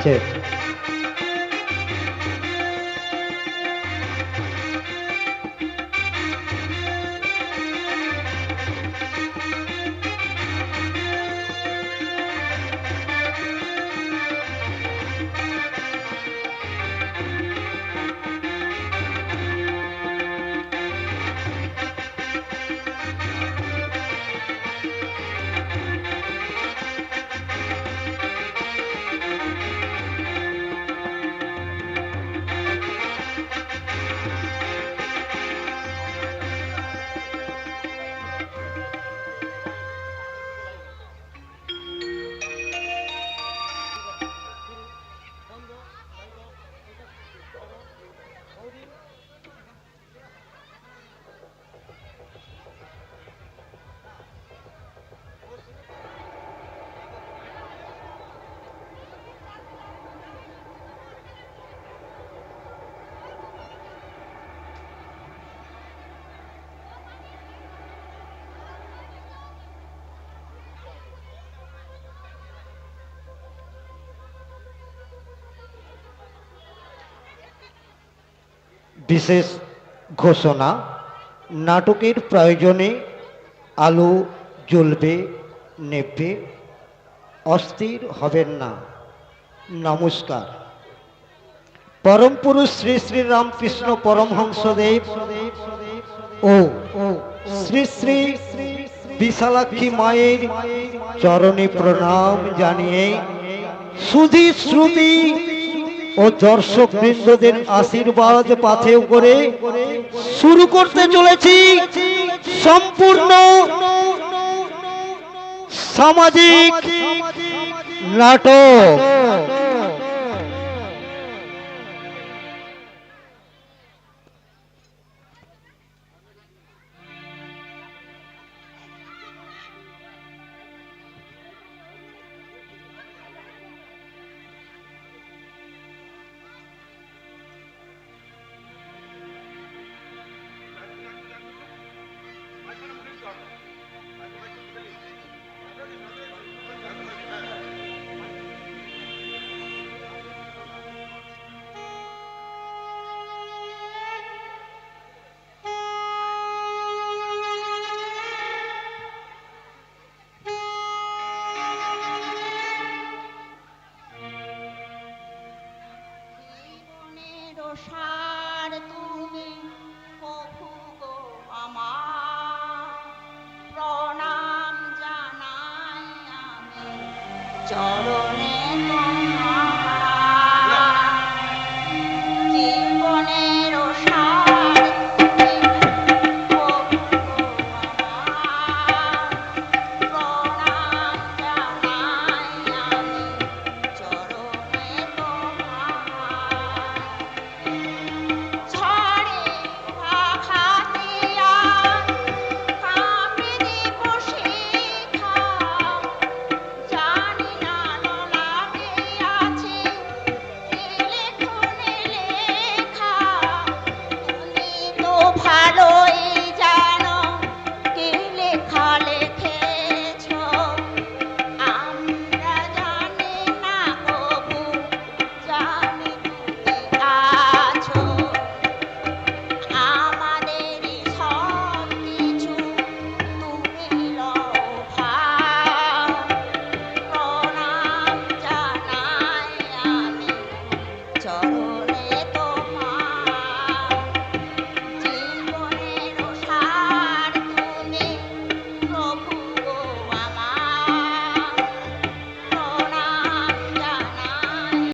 छः বিশেষ ঘোষণা, নাটকের প্রয়োজনে আলো জ্বলবে নেবে অস্থির হবেন না। নমস্কার। পরম পুরুষ শ্রী শ্রী রামকৃষ্ণ পরমহংসদেব ও শ্রী শ্রী বিশালাক্ষী মায়ের চরণে প্রণাম জানিয়ে সুধী শ্রুতি ও দর্শক বৃন্দদের আশীর্বাদ পাথে করে শুরু করতে চলেছি সম্পূর্ণ সামাজিক নাটক। সার তুমি প্রভু গো আমার। প্রণাম জানাই আমি চরণ